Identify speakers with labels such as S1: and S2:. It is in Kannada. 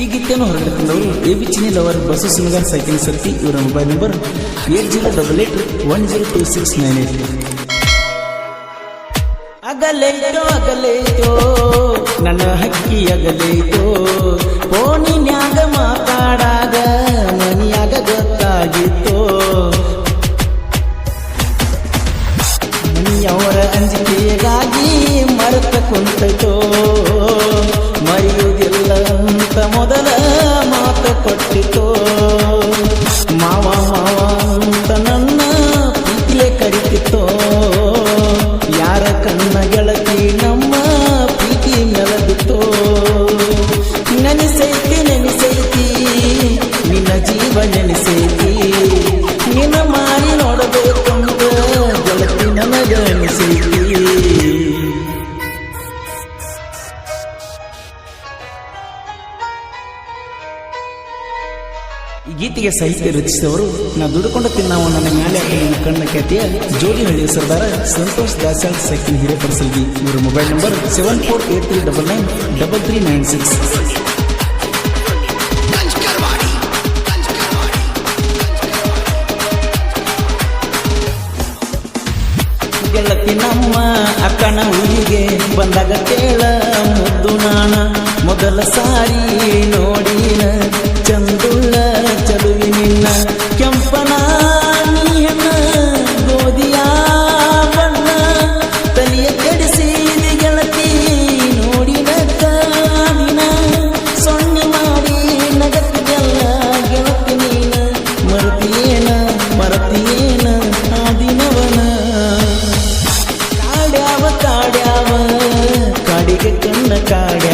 S1: ಈ ಗೀತೆಯನ್ನು ಹೊರಡಿಸಿದವರು ಎ ಬಿ ಚಿನಿ ಲವರ್ ಬಸು ಸಿಂಗರ್ ಸೈಕಿಂಗ್ ಸತ್ತಿ ಇವರ mobile number eight zero double eight one zero two six nine eight. ಅಗಲೇತೋ ಅಗಲೇತೋ, ನನ್ನ ಹಕ್ಕಿ ಅಗಲೇತೋ, ಫೋನಿನ್ಯಾಗ ಮಾತಾಡಾಗ ಮನಿಯಾಗ ಗೊತ್ತಾಗಿತ್ತೋ. ಮನಿಯವರ ಅಂಜಿಕೆಗಾಗಿ ಮರೆತ ಕುಂತೈತೋ. ಈ ಗೀತೆಗೆ ಸಾಹಿತ್ಯ ರಚಿಸಿದವರು, ನಾ ದುಡ್ಕೊಂಡು ತಿನ್ನಾವ ನನ್ನ ಮ್ಯಾಲೆ ನನ್ನ ಕಣ್ಣ ಖ್ಯಾತಿಯ ಜೋಡಿ ಹಳ್ಳಿ ಸರ್ದಾರ ಸಂತೋಷ್ ದಾಸಾಳ್ ಸೈಕಲ್ ಹಿರೇಪರ್ಸಲ್ಗಿ ಇವರ mobile number seven four eight three double nine double three nine six ಗೆಳತಿ ಅಕ್ಕನ ಊರಿಗೆ ಬಂದಾಗ ಕೇಳ, ಮುದ್ದು ನಾಣ, ಮೊದಲ ಸಾರಿ ನೋಡಿನ ಕಾಡ್ಯಾವ? ಕಾಡಿಗೆ ಕಣ್ಣ ನನ್ನ